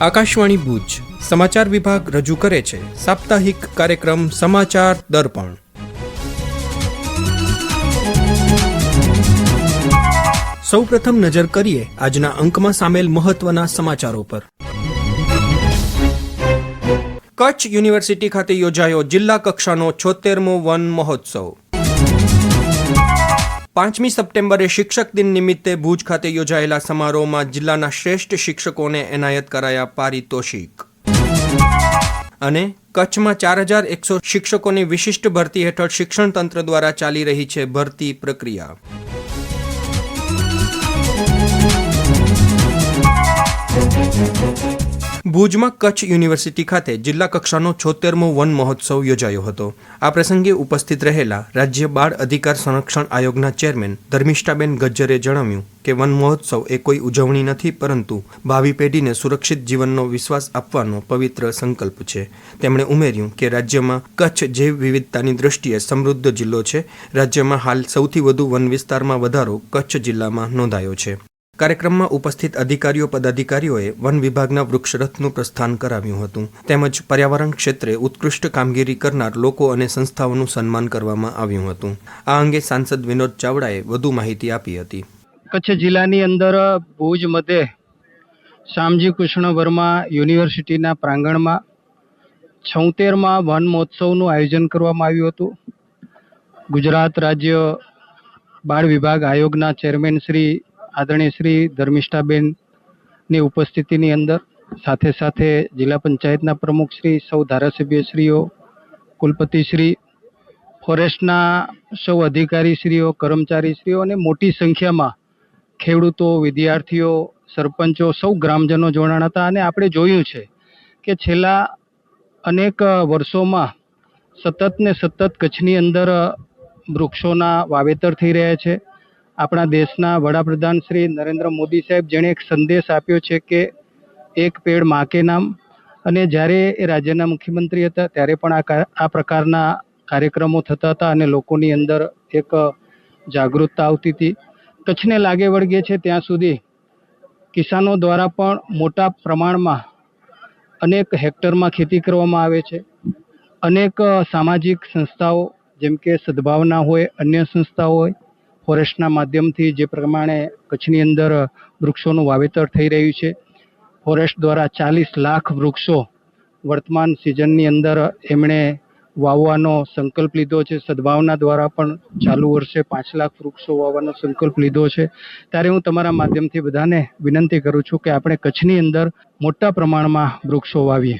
આકાશવાણી ભુજ. સમાચાર વિભાગ રજૂ કરે છે. સાપ્તાહિક કાર્યક્રમ સમાચાર દર્પણ. સૌપ્રથમ નજર કરીએ આજના અંકમાં સામેલ મહત્વના સમાચારો પર. કચ્છ યુનિવર્સિટી ખાતે યોજાયો જિલ્લા કક્ષાનો છોતેરમો વન મહોત્સવ. પાંચમી સપ્ટેમ્બરે શિક્ષક દિન નિમિત્તે ભુજ ખાતે યોજાયેલા સમારોહમાં જિલ્લાના શ્રેષ્ઠ શિક્ષકોને એનાયત કરાયા પારિતોષિક. અને કચ્છમાં ચાર હજાર એકસો શિક્ષકોની વિશિષ્ટ ભરતી હેઠળ શિક્ષણ તંત્ર દ્વારા ચાલી રહી છે ભરતી પ્રક્રિયા. ભુજમાં કચ્છ યુનિવર્સિટી ખાતે જિલ્લા કક્ષાનો છોતેરમો વન મહોત્સવ યોજાયો હતો. આ પ્રસંગે ઉપસ્થિત રહેલા રાજ્ય બાળ અધિકાર સંરક્ષણ આયોગના ચેરમેન ધર્મિષ્ઠાબેન ગજ્જરે જણાવ્યું કે વન મહોત્સવ એ કોઈ ઉજવણી નથી, પરંતુ ભાવિ પેઢીને સુરક્ષિત જીવનનો વિશ્વાસ આપવાનો પવિત્ર સંકલ્પ છે. તેમણે ઉમેર્યું કે રાજ્યમાં કચ્છ જૈવ વિવિધતાની દ્રષ્ટિએ સમૃદ્ધ જિલ્લો છે, રાજ્યમાં હાલ સૌથી વધુ વન વિસ્તારમાં વધારો કચ્છ જિલ્લામાં નોંધાયો છે. કાર્યક્રમમાં ઉપસ્થિત અધિકારીઓ, પદાધિકારીઓએ વન વિભાગના વૃક્ષરથનું પ્રસ્થાન કરાવ્યું હતું. તેમજ પર્યાવરણ ક્ષેત્રે ઉત્કૃષ્ટ કામગીરી કરનાર લોકો અને સંસ્થાઓનું સન્માન કરવામાં આવ્યું હતું. આ અંગે સાંસદ વિનોદ ચાવડાએ વધુ માહિતી આપી હતી. કચ્છ જિલ્લાની અંદર ભુજ મધ્યે શ્યામજી કૃષ્ણ વર્મા યુનિવર્સિટીના પ્રાંગણમાં છોતેરમાં વન મહોત્સવનું આયોજન કરવામાં આવ્યું હતું. ગુજરાત રાજ્ય બાળ વિભાગ આયોગના ચેરમેન શ્રી આદરણીય શ્રી ધર્મિષ્ઠાબેનની ઉપસ્થિતિની અંદર સાથે સાથે જિલ્લા પંચાયતના પ્રમુખ શ્રી, સૌ ધારાસભ્યશ્રીઓ, કુલપતિશ્રી, ફોરેસ્ટના સૌ અધિકારીશ્રીઓ, કર્મચારીશ્રીઓ અને મોટી સંખ્યામાં ખેડૂતો, વિદ્યાર્થીઓ, સરપંચો, સૌ ગ્રામજનો જોડાણ હતા અને આપણે જોયું છે કે છેલ્લા અનેક વર્ષોમાં સતત ને સતત કચ્છની અંદર વૃક્ષોના વાવેતર થઈ રહ્યા છે. આપણા દેશના વડાપ્રધાન શ્રી નરેન્દ્ર મોદી સાહેબ જેણે એક સંદેશ આપ્યો છે કે એક પેડ મા કે નામ. અને જ્યારે એ રાજ્યના મુખ્યમંત્રી હતા, ત્યારે પણ આ આ પ્રકારના કાર્યક્રમો થતા હતા અને લોકોની અંદર એક જાગૃતતા આવતી હતી. કચ્છને લાગે વળગે છે ત્યાં સુધી કિસાનો દ્વારા પણ મોટા પ્રમાણમાં અનેક હેક્ટરમાં ખેતી કરવામાં આવે છે. અનેક સામાજિક સંસ્થાઓ, જેમ કે સદભાવના હોય, અન્ય સંસ્થાઓ હોય ફોરેસ્ટના માધ્યમથી જે પ્રમાણે કચ્છની અંદર વૃક્ષોનું વાવેતર થઈ રહ્યું છે. ફોરેસ્ટ દ્વારા ચાલીસ લાખ વૃક્ષો વર્તમાન સિઝનની અંદર એમણે વાવવાનો સંકલ્પ લીધો છે. સદભાવના દ્વારા પણ ચાલુ વર્ષે પાંચ લાખ વૃક્ષો વાવવાનો સંકલ્પ લીધો છે. ત્યારે હું તમારા માધ્યમથી બધાને વિનંતી કરું છું કે આપણે કચ્છની અંદર મોટા પ્રમાણમાં વૃક્ષો વાવીએ.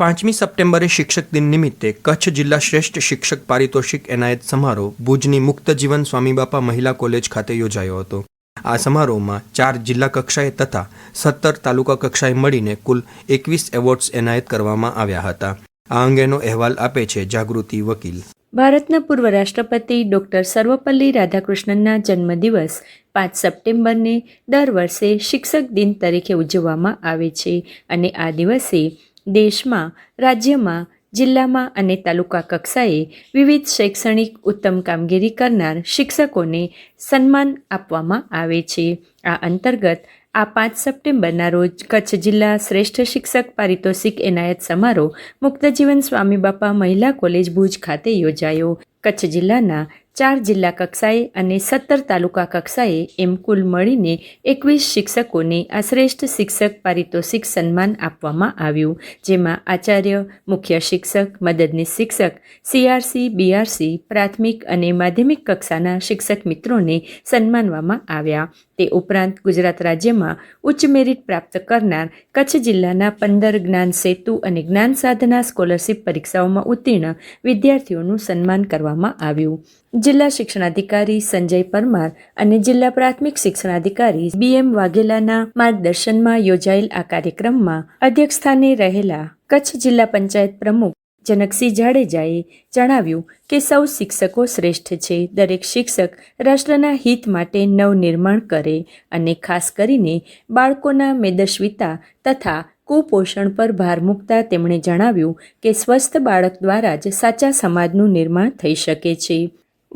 પાંચમી સપ્ટેમ્બરે શિક્ષક દિન નિમિત્તે કચ્છ જિલ્લા શ્રેષ્ઠ શિક્ષક પારિતોષિક એનાયત સમારોહ ભુજની મુક્ત જીવન સ્વામીબાપા મહિલા કોલેજ ખાતે યોજાયો હતો. આ સમારોહમાં ચાર જિલ્લા કક્ષાએ તથા સત્તર તાલુકા કક્ષાએ મળીને કુલ એકવીસ એવોર્ડ્સ એનાયત કરવામાં આવ્યા હતા. આ અંગેનો અહેવાલ આપે છે જાગૃતિ વકીલ. ભારતના પૂર્વ રાષ્ટ્રપતિ ડૉક્ટર સર્વપલ્લી રાધાકૃષ્ણનના જન્મદિવસ પાંચ સપ્ટેમ્બરને દર વર્ષે શિક્ષક દિન તરીકે ઉજવવામાં આવે છે અને આ દિવસે દેશમાં, રાજ્યમાં, જિલ્લામાં અને તાલુકા કક્ષાએ વિવિધ શૈક્ષણિક ઉત્તમ કામગીરી કરનાર શિક્ષકોને સન્માન આપવામાં આવે છે. આ અંતર્ગત, આ પાંચ સપ્ટેમ્બરના રોજ કચ્છ જિલ્લા શ્રેષ્ઠ શિક્ષક પારિતોષિક એનાયત સમારોહ મુક્તજીવન સ્વામી બાપા મહિલા કોલેજ ભુજ ખાતે યોજાયો. કચ્છ જિલ્લાના ચાર જિલ્લા કક્ષાએ અને સત્તર તાલુકા કક્ષાએ એમ કુલ મળીને એકવીસ શિક્ષકોને આ શ્રેષ્ઠ શિક્ષક પારિતોષિક સન્માન આપવામાં આવ્યું, જેમાં આચાર્ય, મુખ્ય શિક્ષક, મદદનીશ શિક્ષક, સીઆરસી, બીઆરસી, પ્રાથમિક અને માધ્યમિક કક્ષાના શિક્ષક મિત્રોને સન્માનવામાં આવ્યા. તે ઉપરાંત ગુજરાત રાજ્યમાં ઉચ્ચ મેરિટ પ્રાપ્ત કરનાર કચ્છ જિલ્લાના પંદર જ્ઞાન સેતુ અને જ્ઞાન સાધના સ્કોલરશિપ પરીક્ષાઓમાં ઉત્તીર્ણ વિદ્યાર્થીઓનું સન્માન કરવામાં આવ્યું. જિલ્લા શિક્ષણાધિકારી સંજય પરમાર અને જિલ્લા પ્રાથમિક શિક્ષણાધિકારી બી એમ વાઘેલાના માર્ગદર્શનમાં યોજાયેલ આ કાર્યક્રમમાં અધ્યક્ષસ્થાને રહેલા કચ્છ જિલ્લા પંચાયત પ્રમુખ જનકસિંહ જાડેજાએ જણાવ્યું કે સૌ શિક્ષકો શ્રેષ્ઠ છે. દરેક શિક્ષક રાષ્ટ્રના હિત માટે નવનિર્માણ કરે અને ખાસ કરીને બાળકોના મેદસ્વીતા તથા કુપોષણ પર ભાર મૂકતા તેમણે જણાવ્યું કે સ્વસ્થ બાળક દ્વારા જ સાચા સમાજનું નિર્માણ થઈ શકે છે.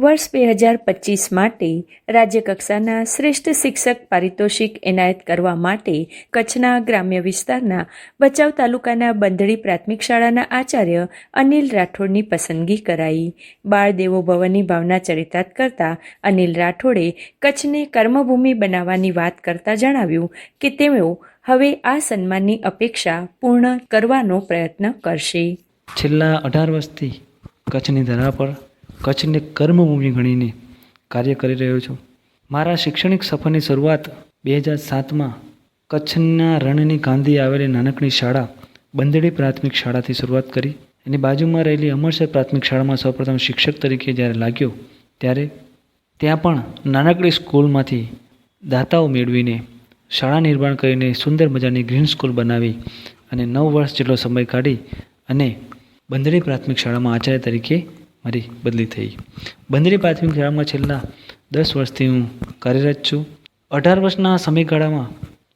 વર્ષ બે હજાર પચીસ માટે રાજ્યકક્ષાના શ્રેષ્ઠ શિક્ષક પારિતોષિક એનાયત કરવા માટે કચ્છના ગ્રામ્ય વિસ્તારના ભચાઉ તાલુકાના બંધડી પ્રાથમિક શાળાના આચાર્ય અનિલ રાઠોડની પસંદગી કરાઈ. બાળ દેવો ભવનની ભાવના ચરિતાર્થ કરતા અનિલ રાઠોડે કચ્છને કર્મભૂમિ બનાવવાની વાત કરતા જણાવ્યું કે તેઓ હવે આ સન્માનની અપેક્ષા પૂર્ણ કરવાનો પ્રયત્ન કરશે. છેલ્લા અઢાર વર્ષથી કચ્છની ધરા પર કચ્છને કર્મભૂમિ ગણીને કાર્ય કરી રહ્યો છું. મારા શૈક્ષણિક સફરની શરૂઆત બે હજાર સાતમાં કચ્છના રણની કાંધી આવેલી નાનકડી શાળા બંદડી પ્રાથમિક શાળાથી શરૂઆત કરી. એની બાજુમાં રહેલી અમરસર પ્રાથમિક શાળામાં સૌપ્રથમ શિક્ષક તરીકે જ્યારે લાગ્યો ત્યારે ત્યાં પણ નાનકડી સ્કૂલમાંથી દાતાઓ મેળવીને શાળા નિર્માણ કરીને સુંદર મજાની ગ્રીન સ્કૂલ બનાવી અને નવ વર્ષ જેટલો સમય કાઢી અને બંદડી પ્રાથમિક શાળામાં આચાર્ય તરીકે મારી બદલી થઈ. બંદરી પ્રાથમિક શાળામાં છેલ્લા દસ વર્ષથી હું કાર્યરત છું. અઢાર વર્ષના સમયગાળામાં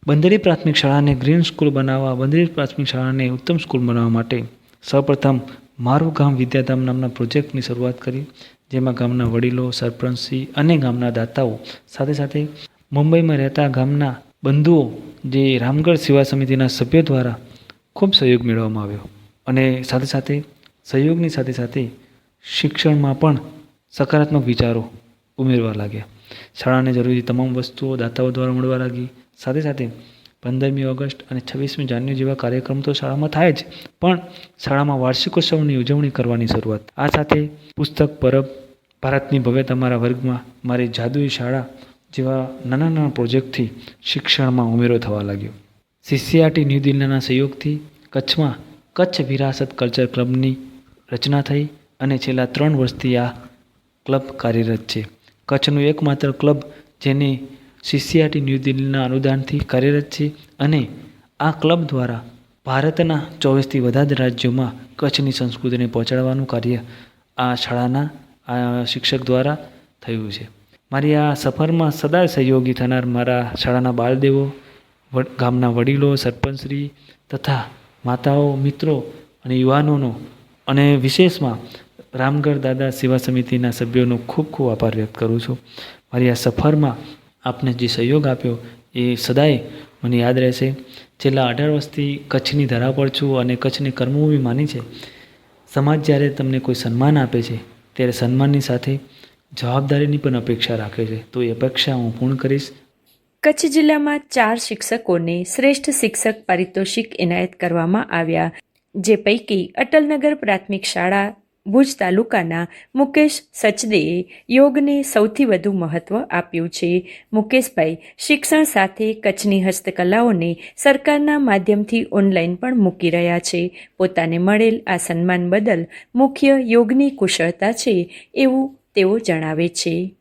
બંદરી પ્રાથમિક શાળાને ગ્રીન સ્કૂલ બનાવવા, બંદરી પ્રાથમિક શાળાને ઉત્તમ સ્કૂલ બનાવવા માટે સૌપ્રથમ મારું ગામ વિદ્યાધામ નામના પ્રોજેક્ટની શરૂઆત કરી, જેમાં ગામના વડીલો, સરપંચશ્રી અને ગામના દાતાઓ સાથે સાથે મુંબઈમાં રહેતા ગામના બંધુઓ, જે રામગઢ સેવા સમિતિના સભ્યો દ્વારા ખૂબ સહયોગ મેળવવામાં આવ્યો. અને સાથે સાથે સહયોગની સાથે સાથે શિક્ષણમાં પણ સકારાત્મક વિચારો ઉમેરવા લાગ્યા. શાળાને જરૂરી તમામ વસ્તુઓ દાતાઓ દ્વારા મળવા લાગી. સાથે સાથે પંદરમી ઓગસ્ટ અને છવ્વીસમી જાન્યુઆરી જેવા કાર્યક્રમ તો શાળામાં થાય જ, પણ શાળામાં વાર્ષિકોત્સવની ઉજવણી કરવાની શરૂઆત. આ સાથે પુસ્તક પરબ, ભારતની ભવ્ય તમારા વર્ગમાં મારી જાદુઈ શાળા જેવા નાના નાના પ્રોજેક્ટથી શિક્ષણમાં ઉમેરો થવા લાગ્યો. સીસીઆરટી ન્યૂ દિલ્હીના સહયોગથી કચ્છમાં કચ્છ વિરાસત કલ્ચર ક્લબની રચના થઈ. અને છેલ્લા ત્રણ વર્ષથી આ ક્લબ કાર્યરત છે. કચ્છનું એકમાત્ર ક્લબ જેને સીસીઆરટી ન્યૂ દિલ્હીના અનુદાનથી કાર્યરત છે અને આ ક્લબ દ્વારા ભારતના ચોવીસથી વધારે રાજ્યોમાં કચ્છની સંસ્કૃતિને પહોંચાડવાનું કાર્ય આ શાળાના, આ શિક્ષક દ્વારા થયું છે. મારી આ સફરમાં સદાય સહયોગી થનાર મારા શાળાના બાળદેવો ગામના વડીલો, સરપંચશ્રી તથા માતાઓ, મિત્રો અને યુવાનોનો અને વિશેષમાં રામગઢ દાદા સેવા સમિતિના સભ્યોનો ખૂબ ખૂબ આભાર વ્યક્ત કરું છું. મારી આ સફરમાં આપને જે સહયોગ આપ્યો એ સદાય મને યાદ રહેશે. છેલ્લા અઢાર વર્ષથી કચ્છની ધરા પર છું અને કચ્છને કર્મભૂમિ માની છે. સમાજ જ્યારે તમને કોઈ સન્માન આપે છે, ત્યારે સન્માનની સાથે જવાબદારીની પણ અપેક્ષા રાખે છે. તો એ અપેક્ષા હું પૂર્ણ કરીશ. કચ્છ જિલ્લામાં ચાર શિક્ષકોને શ્રેષ્ઠ શિક્ષક પારિતોષિક એનાયત કરવામાં આવ્યા, જે પૈકી અટલનગર પ્રાથમિક શાળા ભુજ તાલુકાના મુકેશ સચદેએ યોગને સૌથી વધુ મહત્વ આપ્યું છે. મુકેશભાઈ શિક્ષણ સાથે કચ્છની હસ્તકલાઓને સરકારના માધ્યમથી ઓનલાઈન પણ મૂકી રહ્યા છે. પોતાને મળેલ આ સન્માન બદલ મુખ્ય યોગની કુશળતા છે એવું તેઓ જણાવે છે.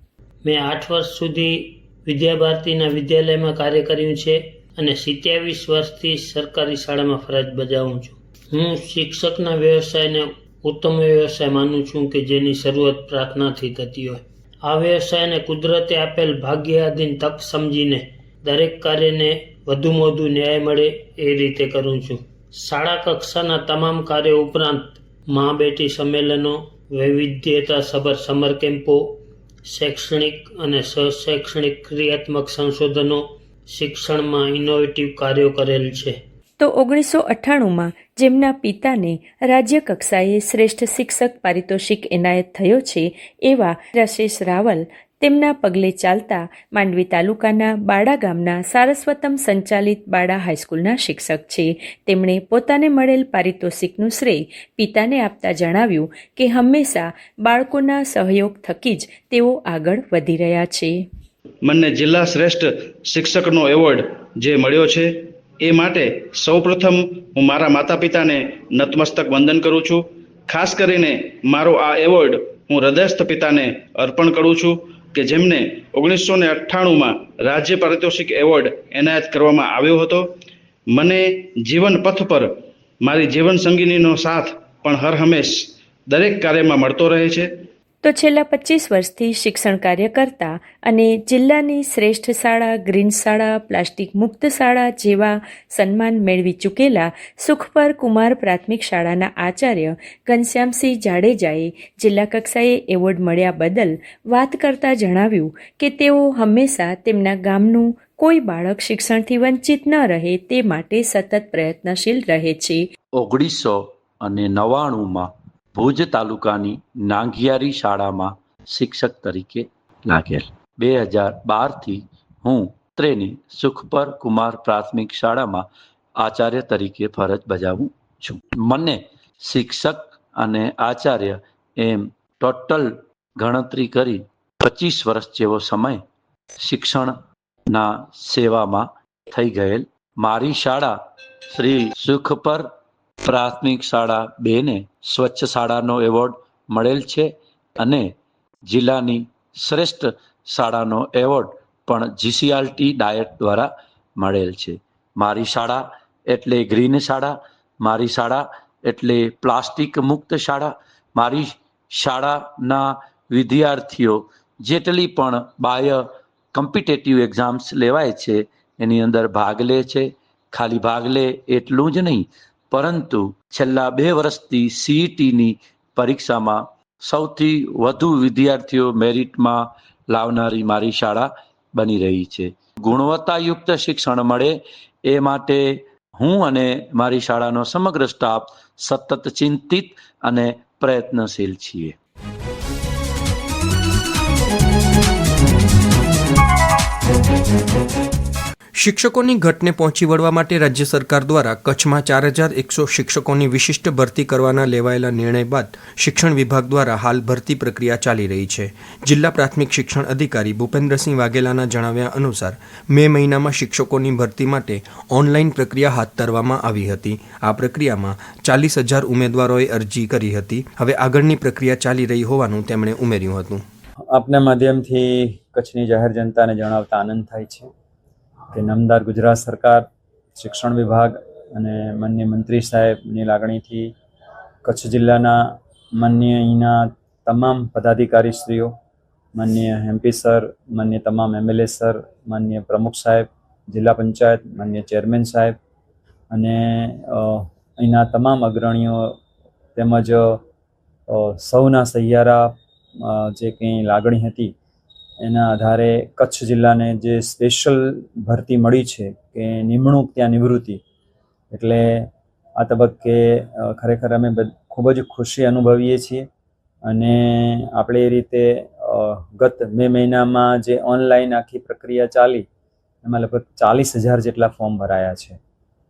મેં આઠ વર્ષ સુધી વિદ્યા ભારતીના વિદ્યાલયમાં કાર્ય કર્યું છે અને સિત્યાવીસ વર્ષથી સરકારી શાળામાં ફરજ બજાવું છું. હું શિક્ષકના વ્યવસાયને ઉત્તમ વ્યવસાય માનું છું કે જેની શરૂઆત પ્રાર્થનાથી થતી હોય. આ વ્યવસાયને કુદરતે આપેલ ભાગ્યાધીન તક સમજીને દરેક કાર્યને વધુમાં વધુ ન્યાય મળે એ રીતે કરું છું. શાળા કક્ષાના તમામ કાર્યો ઉપરાંત મા બેટી સંમેલનો, વૈવિધ્યતા સભર સમર કેમ્પો, શૈક્ષણિક અને સશૈક્ષણિક ક્રિયાત્મક સંશોધનો શિક્ષણમાં ઇનોવેટિવ કાર્યો કરેલ છે. તો ઓગણીસો અઠ્ઠાણુંમાં જેમના પિતાને રાજ્ય કક્ષાએ શ્રેષ્ઠ શિક્ષક પારિતોષિક એનાયત થયો છે, એવા રશેષ રાવલ તેમના પગલે ચાલતા માંડવી તાલુકાના બાડા ગામના સારસ્વતમ સંચાલિત બાડા હાઈસ્કૂલના શિક્ષક છે. તેમણે પોતાને મળેલ પારિતોષિકનું શ્રેય પિતાને આપતા જણાવ્યું કે હંમેશા બાળકોના સહયોગ થકી જ તેઓ આગળ વધી રહ્યા છે. મને જિલ્લા શ્રેષ્ઠ શિક્ષકનો એવોર્ડ જે મળ્યો છે એ માટે સૌપ્રથમ હું મારા માતા પિતાને નતમસ્તક વંદન કરું છું. ખાસ કરીને મારો આ એવોર્ડ હું હૃદયસ્થ પિતાને અર્પણ કરું છું કે જેમને ઓગણીસો ને અઠ્ઠાણુંમાં રાજ્ય પારિતોષિક એવોર્ડ એનાયત કરવામાં આવ્યો હતો. મને જીવન પથ પર મારી જીવન સંગીનીનો સાથ પણ હર હંમેશ દરેક કાર્યમાં મળતો રહે છે. તો છેલ્લા પચીસ વર્ષથી શિક્ષણ કાર્ય કરતા અને જિલ્લાની શ્રેષ્ઠ શાળા, ગ્રીન શાળા, પ્લાસ્ટિક મુક્ત શાળા જેવા સન્માન મેળવી ચૂકેલા સુખપર કુમાર પ્રાથમિક શાળાના આચાર્ય ઘનશ્યામસિંહ જાડેજાએ જિલ્લા કક્ષાએ એવોર્ડ મળ્યા બદલ વાત કરતા જણાવ્યું કે તેઓ હંમેશા તેમના ગામનું કોઈ બાળક શિક્ષણથી વંચિત ન રહે તે માટે સતત પ્રયત્નશીલ રહે છે. ઓગણીસો અને નવ્વાણુંમાં ભુજ તાલુકાની નાંગિયારી શાળામાં શિક્ષક તરીકે લાગેલ. બે હજાર બારથી હું ત્રેની સુખપર કુમાર પ્રાથમિક શાળામાં આચાર્ય તરીકે ફરજ બજાવું છું. મને શિક્ષક અને આચાર્ય એમ ટોટલ ગણતરી કરી પચીસ વર્ષ જેવો સમય શિક્ષણના સેવામાં થઈ ગયેલ. મારી શાળા શ્રી સુખપર પ્રાથમિક શાળા બેને સ્વચ્છ શાળાનો એવોર્ડ મળેલ છે અને જિલ્લાની શ્રેષ્ઠ શાળાનો એવોર્ડ પણ જીસીઆરટી ડાયટ દ્વારા મળેલ છે. મારી શાળા એટલે ગ્રીન શાળા, મારી શાળા એટલે પ્લાસ્ટિક મુક્ત શાળા, મારી શાળાના વિદ્યાર્થીઓ જેટલી પણ બાહ્ય કમ્પિટેટિવ એક્ઝામ્સ લેવાય છે એની અંદર ભાગ લે છે. ખાલી ભાગ લે એટલું જ નહીં પરંતુ છેલ્લા બે વર્ષથી સીઈટીની પરીક્ષામાં સૌથી વધુ વિદ્યાર્થીઓ મેરિટમાં લાવનારી મારી શાળા બની રહી છે. ગુણવત્તાયુક્ત શિક્ષણ મળે એ માટે હું અને મારી શાળાનો સમગ્ર સ્ટાફ સતત ચિંતિત અને પ્રયત્નશીલ છીએ. શિક્ષકોની ઘટને પહોંચી વળવા માટે રાજ્ય સરકાર દ્વારા કચ્છમાં ચાર હજાર એકસો શિક્ષકોની વિશિષ્ટ ભરતી કરવાના લેવાયેલા નિર્ણય બાદ શિક્ષણ વિભાગ દ્વારા હાલ ભરતી પ્રક્રિયા ચાલી રહી છે. જિલ્લા પ્રાથમિક શિક્ષણ અધિકારી ભૂપેન્દ્રસિંહ વાઘેલાના જણાવ્યા અનુસાર, મે મહિનામાં શિક્ષકોની ભરતી માટે ઓનલાઈન પ્રક્રિયા હાથ ધરવામાં આવી હતી. આ પ્રક્રિયામાં ચાલીસ હજાર ઉમેદવારોએ અરજી કરી હતી. હવે આગળની પ્રક્રિયા ચાલી રહી હોવાનું તેમણે ઉમેર્યું હતું. આપના માધ્યમથી કચ્છની જાહેર જનતાને જણાવતા આનંદ થાય છે. કે નામદાર ગુજરાત સરકાર, શિક્ષણ વિભાગ અને માન્ય મંત્રી સાહેબની લાગણીથી કચ્છ જિલ્લાના માન્ય અહીંના તમામ પદાધિકારીશ્રીઓ માન્ય એમપી સર, માન્ય તમામ એમએલએ સર, માન્ય પ્રમુખ સાહેબ, જિલ્લા પંચાયત, માન્ય ચેરમેન સાહેબ અને અહીંના તમામ અગ્રણીઓ તેમજ સૌના સહિયારા જે કંઈ લાગણી હતી એના આધારે કચ્છ જિલ્લાને જે સ્પેશિયલ ભરતી મળી છે કે નિમણૂક ત્યાં નિવૃત્તિ, એટલે આ તબક્કે ખરેખર અમે ખૂબ જ ખુશી અનુભવીએ છીએ અને આપણે એ રીતે ગત મે મહિનામાં જે ઓનલાઈન આખી પ્રક્રિયા ચાલી, એમાં લગભગ ચાલીસ હજાર જેટલા ફોર્મ ભરાયા છે.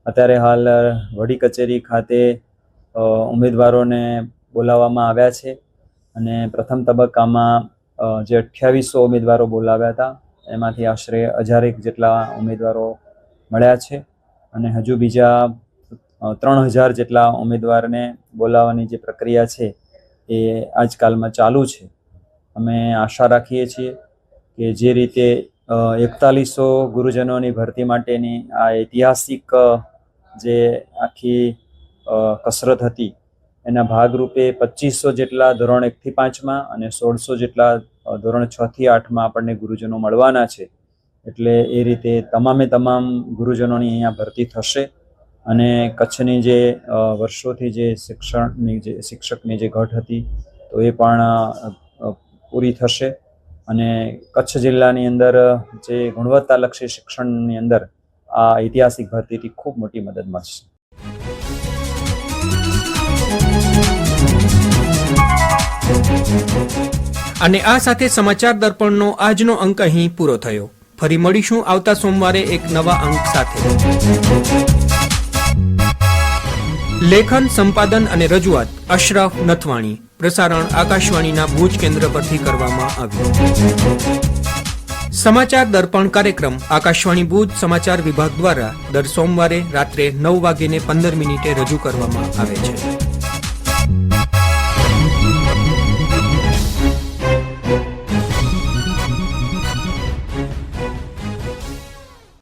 અત્યારે હાલ વડી કચેરી ખાતે ઉમેદવારોને બોલાવવામાં આવ્યા છે અને પ્રથમ તબક્કામાં જે અઠ્યાવીસો ઉમેદવારો બોલાવ્યા હતા, એમાંથી આશરે હજારેક જેટલા ઉમેદવારો મળ્યા છે અને હજુ બીજા ત્રણ હજાર જેટલા ઉમેદવારને બોલાવવાની જે પ્રક્રિયા છે એ આજકાલમાં ચાલુ છે. અમે આશા રાખીએ છીએ કે જે રીતે એકતાલીસો ગુરુજનોની ભરતી માટેની આ ઐતિહાસિક જે આખી કસરત હતી એના ભાગરૂપે પચીસો જેટલા ધોરણ એકથી પાંચમાં અને સોળસો જેટલા ધોરણ છથી આઠમાં આપણને ગુરુજનો મળવાના છે. એટલે એ રીતે તમામે તમામ ગુરુજનોની અહીંયા ભરતી થશે અને કચ્છની જે વર્ષોથી જે શિક્ષણની જે, શિક્ષકની જે ઘટ હતી તો એ પણ પૂરી થશે અને કચ્છ જિલ્લાની અંદર જે ગુણવત્તાલક્ષી શિક્ષણની અંદર આ ઐતિહાસિક ભરતીથી ખૂબ મોટી મદદ મળશે. અને આ સાથે સમાચાર દર્પણનો આજનો અંક અહીં પૂરો થયો. ફરી મળીશું આવતા સોમવારે એક નવા અંક સાથે. લેખન, સંપાદન અને રજૂઆત, અશરફ નથવાણી. પ્રસારણ આકાશવાણીના ભુજ કેન્દ્ર પરથી કરવામાં આવ્યું. સમાચાર દર્પણ કાર્યક્રમ આકાશવાણી ભુજ સમાચાર વિભાગ દ્વારા દર સોમવારે રાત્રે નવ વાગીને પંદર મિનિટે રજૂ કરવામાં આવે છે.